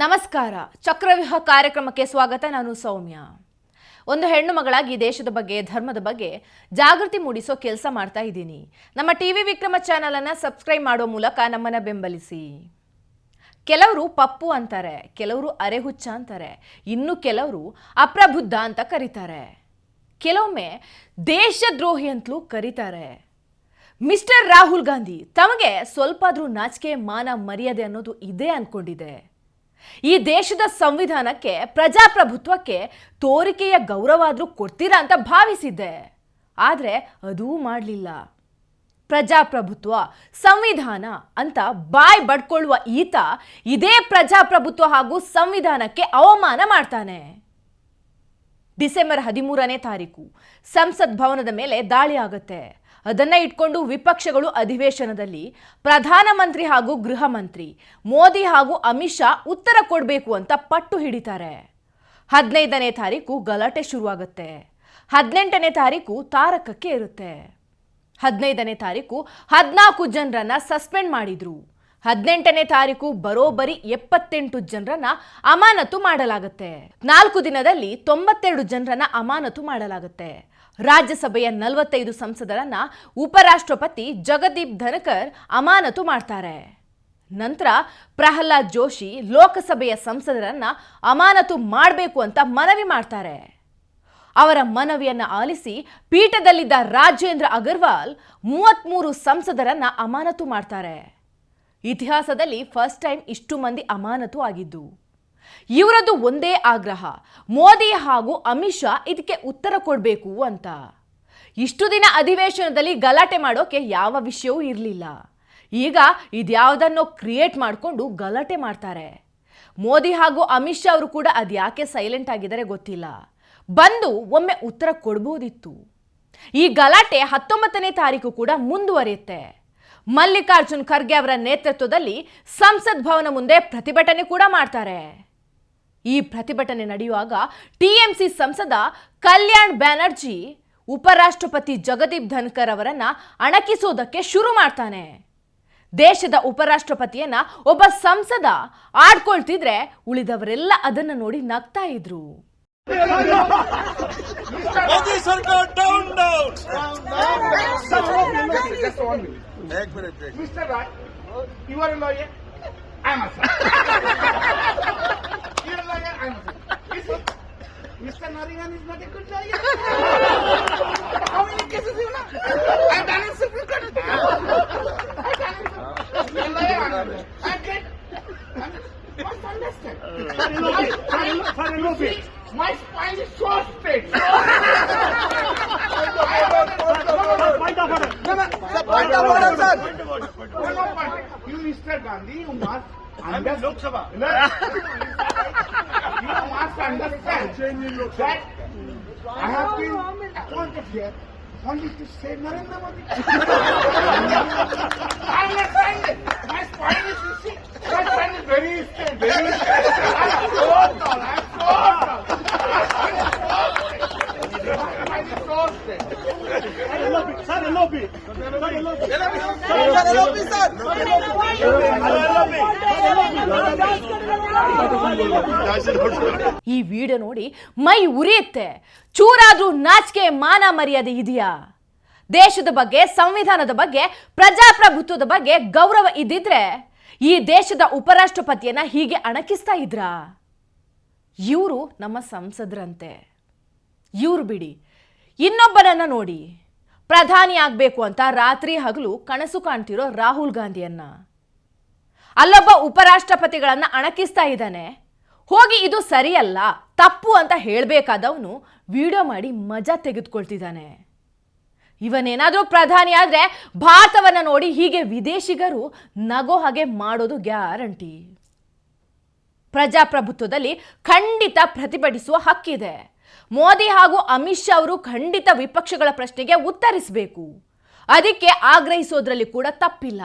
ನಮಸ್ಕಾರ. ಚಕ್ರವ್ಯೂಹ ಕಾರ್ಯಕ್ರಮಕ್ಕೆ ಸ್ವಾಗತ. ನಾನು ಸೌಮ್ಯ. ಒಂದು ಹೆಣ್ಣು ಮಗಳಾಗಿ ದೇಶದ ಬಗ್ಗೆ, ಧರ್ಮದ ಬಗ್ಗೆ ಜಾಗೃತಿ ಮೂಡಿಸೋ ಕೆಲಸ ಮಾಡ್ತಾ ಇದ್ದೀನಿ. ನಮ್ಮ ಟಿ ವಿ ವಿಕ್ರಮ ಚಾನಲನ್ನು ಸಬ್ಸ್ಕ್ರೈಬ್ ಮಾಡೋ ಮೂಲಕ ನಮ್ಮನ್ನು ಬೆಂಬಲಿಸಿ. ಕೆಲವರು ಪಪ್ಪು ಅಂತಾರೆ, ಕೆಲವರು ಅರೆಹುಚ್ಚ ಅಂತಾರೆ, ಇನ್ನು ಕೆಲವರು ಅಪ್ರಬುದ್ಧ ಅಂತ ಕರೀತಾರೆ. ಕೆಲವೊಮ್ಮೆ ದೇಶದ್ರೋಹಿ ಅಂತಲೂ ಕರೀತಾರೆ. ಮಿಸ್ಟರ್ ರಾಹುಲ್ ಗಾಂಧಿ ತಮಗೆ ಸ್ವಲ್ಪಾದರೂ ನಾಚಿಕೆ, ಮಾನ, ಮರ್ಯಾದೆ ಅನ್ನೋದು ಇದೆ ಅನ್ಕೊಂಡಿದೆ. ಈ ದೇಶದ ಸಂವಿಧಾನಕ್ಕೆ, ಪ್ರಜಾಪ್ರಭುತ್ವಕ್ಕೆ ತೋರಿಕೆಯ ಗೌರವ ಆದರೂ ಕೊಡ್ತೀರಾ ಅಂತ ಭಾವಿಸಿದ್ದೆ. ಆದರೆ ಅದೂ ಮಾಡಲಿಲ್ಲ. ಪ್ರಜಾಪ್ರಭುತ್ವ, ಸಂವಿಧಾನ ಅಂತ ಬಾಯ್ ಬಡ್ಕೊಳ್ಳುವ ಈತ ಇದೇ ಪ್ರಜಾಪ್ರಭುತ್ವ ಹಾಗೂ ಸಂವಿಧಾನಕ್ಕೆ ಅವಮಾನ ಮಾಡ್ತಾನೆ. ಡಿಸೆಂಬರ್ ಹದಿಮೂರನೇ ತಾರೀಕು, ಸಂಸತ್ ಭವನದ ಮೇಲೆ ದಾಳಿ ಆಗುತ್ತೆ. ಅದನ್ನ ಇಟ್ಕೊಂಡು ವಿಪಕ್ಷಗಳು ಅಧಿವೇಶನದಲ್ಲಿ ಪ್ರಧಾನಮಂತ್ರಿ ಹಾಗೂ ಗೃಹ ಮಂತ್ರಿ ಮೋದಿ ಹಾಗೂ ಅಮಿತ್ ಶಾ ಉತ್ತರ ಕೊಡಬೇಕು ಅಂತ ಪಟ್ಟು ಹಿಡಿತಾರೆ. ಹದಿನೈದನೇ ತಾರೀಕು ಗಲಾಟೆ ಶುರುವಾಗುತ್ತೆ. ಹದಿನೆಂಟನೇ ತಾರೀಕು ತಾರಕಕ್ಕೆ ಇರುತ್ತೆ ಹದಿನೈದನೇ ತಾರೀಕು ಹದಿನಾಲ್ಕು ಜನರನ್ನ ಸಸ್ಪೆಂಡ್ ಮಾಡಿದ್ರು. ಹದಿನೆಂಟನೇ ತಾರೀಕು ಬರೋಬ್ಬರಿ ಎಪ್ಪತ್ತೆಂಟು ಜನರನ್ನ ಅಮಾನತು ಮಾಡಲಾಗುತ್ತೆ. ನಾಲ್ಕು ದಿನದಲ್ಲಿ ತೊಂಬತ್ತೆರಡು ಜನರನ್ನ ಅಮಾನತು ಮಾಡಲಾಗುತ್ತೆ. ರಾಜ್ಯಸಭೆಯ ನಲವತ್ತೈದು ಸಂಸದರನ್ನ ಉಪರಾಷ್ಟ್ರಪತಿ ಜಗದೀಪ್ ಧನಕರ್ ಅಮಾನತು ಮಾಡ್ತಾರೆ. ನಂತರ ಪ್ರಹ್ಲಾದ್ ಜೋಶಿ ಲೋಕಸಭೆಯ ಸಂಸದರನ್ನ ಅಮಾನತು ಮಾಡಬೇಕು ಅಂತ ಮನವಿ ಮಾಡ್ತಾರೆ. ಅವರ ಮನವಿಯನ್ನು ಆಲಿಸಿ ಪೀಠದಲ್ಲಿದ್ದ ರಾಜೇಂದ್ರ ಅಗರ್ವಾಲ್ ಮೂವತ್ತ್ಮೂರು ಸಂಸದರನ್ನ ಅಮಾನತು ಮಾಡ್ತಾರೆ. ಇತಿಹಾಸದಲ್ಲಿ ಫಸ್ಟ್ ಟೈಮ್ ಇಷ್ಟು ಮಂದಿ ಅಮಾನತು ಆಗಿದ್ದು. ಇವರದ್ದು ಒಂದೇ ಆಗ್ರಹ, ಮೋದಿ ಹಾಗೂ ಅಮಿತ್ ಇದಕ್ಕೆ ಉತ್ತರ ಕೊಡಬೇಕು ಅಂತ. ಇಷ್ಟು ದಿನ ಅಧಿವೇಶನದಲ್ಲಿ ಗಲಾಟೆ ಮಾಡೋಕೆ ಯಾವ ವಿಷಯವೂ ಇರಲಿಲ್ಲ. ಈಗ ಇದ್ಯಾವುದನ್ನೋ ಕ್ರಿಯೇಟ್ ಮಾಡಿಕೊಂಡು ಗಲಾಟೆ ಮಾಡ್ತಾರೆ. ಮೋದಿ ಹಾಗೂ ಅಮಿತ್ ಶಾ ಅವರು ಕೂಡ ಅದ್ಯಾಕೆ ಸೈಲೆಂಟ್ ಆಗಿದ್ದಾರೆ ಗೊತ್ತಿಲ್ಲ. ಬಂದು ಒಮ್ಮೆ ಉತ್ತರ ಕೊಡ್ಬೋದಿತ್ತು. ಈ ಗಲಾಟೆ ಹತ್ತೊಂಬತ್ತನೇ ತಾರೀಕು ಕೂಡ ಮುಂದುವರಿಯುತ್ತೆ. ಮಲ್ಲಿಕಾರ್ಜುನ್ ಖರ್ಗೆ ಅವರ ನೇತೃತ್ವದಲ್ಲಿ ಸಂಸತ್ ಭವನ ಮುಂದೆ ಪ್ರತಿಭಟನೆ ಕೂಡ ಮಾಡ್ತಾರೆ. ಈ ಪ್ರತಿಭಟನೆ ನಡೆಯುವಾಗ ಟಿಎಂಸಿ ಸಂಸದ ಕಲ್ಯಾಣ್ ಬ್ಯಾನರ್ಜಿ, ಉಪರಾಷ್ಟ್ರಪತಿ ಜಗದೀಪ್ ಧನ್ಕರ್ ಅವರನ್ನ ಅಣಕಿಸೋದಕ್ಕೆ ಶುರು ಮಾಡ್ತಾನೆ. ದೇಶದ ಉಪರಾಷ್ಟ್ರಪತಿಯನ್ನ ಒಬ್ಬ ಸಂಸದ ಆಡ್ಕೊಳ್ತಿದ್ರೆ ಉಳಿದವರೆಲ್ಲ ಅದನ್ನು ನೋಡಿ ನಗ್ತಾ ಇದ್ರು. मोदी सरकार down down Just one minute. एक मिनट एक Mr. Raj, you are a lawyer. I am a son. you are a lawyer. I am a son. You see, Mr. Nariman is not a good lawyer. How many cases you know? Sir. No, no, but you, Mr. Gandhi, you must understand. Lok Sabha. you must understand that I have been appointed here only to save Narendra Modi. I understand it. My spine is, you see, my spine is very straight, very straight. I'm so tall, I'm ಈ video ನೋಡಿ ಮೈ ಉರಿಯುತ್ತೆ. ಚೂರಾದ್ರೂ ನಾಚಿಕೆ, ಮಾನ ಮರ್ಯಾದೆ ಇದೆಯಾ? ದೇಶದ ಬಗ್ಗೆ, ಸಂವಿಧಾನದ ಬಗ್ಗೆ, ಪ್ರಜಾಪ್ರಭುತ್ವದ ಬಗ್ಗೆ ಗೌರವ ಇದ್ದಿದ್ರೆ ಈ ದೇಶದ ಉಪರಾಷ್ಟ್ರಪತಿಯನ್ನ ಹೀಗೆ ಅಣಕಿಸ್ತಾ ಇದ್ರಾ? ಇವರು ನಮ್ಮ ಸಂಸದರಂತೆ. ಇವ್ರು ಬಿಡಿ. ಇನ್ನೊಬ್ಬನನ್ನ ನೋಡಿ. ಪ್ರಧಾನಿ ಆಗಬೇಕು ಅಂತ ರಾತ್ರಿ ಹಗಲು ಕನಸು ಕಾಣ್ತಿರೋ ರಾಹುಲ್ ಗಾಂಧಿಯನ್ನ. ಅಲ್ಲೊಬ್ಬ ಉಪರಾಷ್ಟ್ರಪತಿಗಳನ್ನ ಅಣಕಿಸ್ತಾ ಇದ್ದಾನೆ. ಹೋಗಿ ಇದು ಸರಿಯಲ್ಲ, ತಪ್ಪು ಅಂತ ಹೇಳಬೇಕಾದವನು ವಿಡಿಯೋ ಮಾಡಿ ಮಜಾ ತೆಗೆದುಕೊಳ್ತಿದ್ದಾನೆ. ಇವನೇನಾದರೂ ಪ್ರಧಾನಿ ಆದರೆ ಭಾರತವನ್ನು ನೋಡಿ ಹೀಗೆ ವಿದೇಶಿಗರು ನಗೋ ಹಾಗೆ ಮಾಡೋದು ಗ್ಯಾರಂಟಿ. ಪ್ರಜಾಪ್ರಭುತ್ವದಲ್ಲಿ ಖಂಡಿತ ಪ್ರತಿಭಟಿಸುವ ಹಕ್ಕಿದೆ. ಮೋದಿ ಹಾಗೂ ಅಮಿತ್ ಶಾ ಅವರು ಖಂಡಿತ ವಿಪಕ್ಷಗಳ ಪ್ರಶ್ನೆಗೆ ಉತ್ತರಿಸಬೇಕು. ಅದಕ್ಕೆ ಆಗ್ರಹಿಸೋದ್ರಲ್ಲಿ ಕೂಡ ತಪ್ಪಿಲ್ಲ.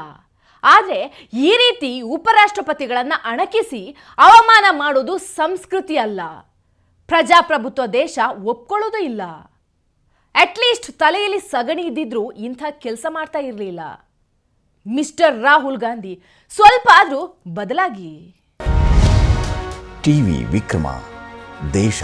ಆದರೆ ಈ ರೀತಿ ಉಪರಾಷ್ಟ್ರಪತಿಗಳನ್ನು ಅಣಕಿಸಿ ಅವಮಾನ ಮಾಡೋದು ಸಂಸ್ಕೃತಿ ಅಲ್ಲ. ಪ್ರಜಾಪ್ರಭುತ್ವ ದೇಶ ಒಪ್ಕೊಳ್ಳೋದು ಇಲ್ಲ. ಅಟ್ಲೀಸ್ಟ್ ತಲೆಯಲ್ಲಿ ಸಗಣಿ ಇದ್ದಿದ್ರೂ ಇಂಥ ಕೆಲಸ ಮಾಡ್ತಾ ಇರಲಿಲ್ಲ. ಮಿಸ್ಟರ್ ರಾಹುಲ್ ಗಾಂಧಿ, ಸ್ವಲ್ಪ ಆದರೂ ಬದಲಾಗಿ. ಟಿವಿ ವಿಕ್ರಮ, ದೇಶ.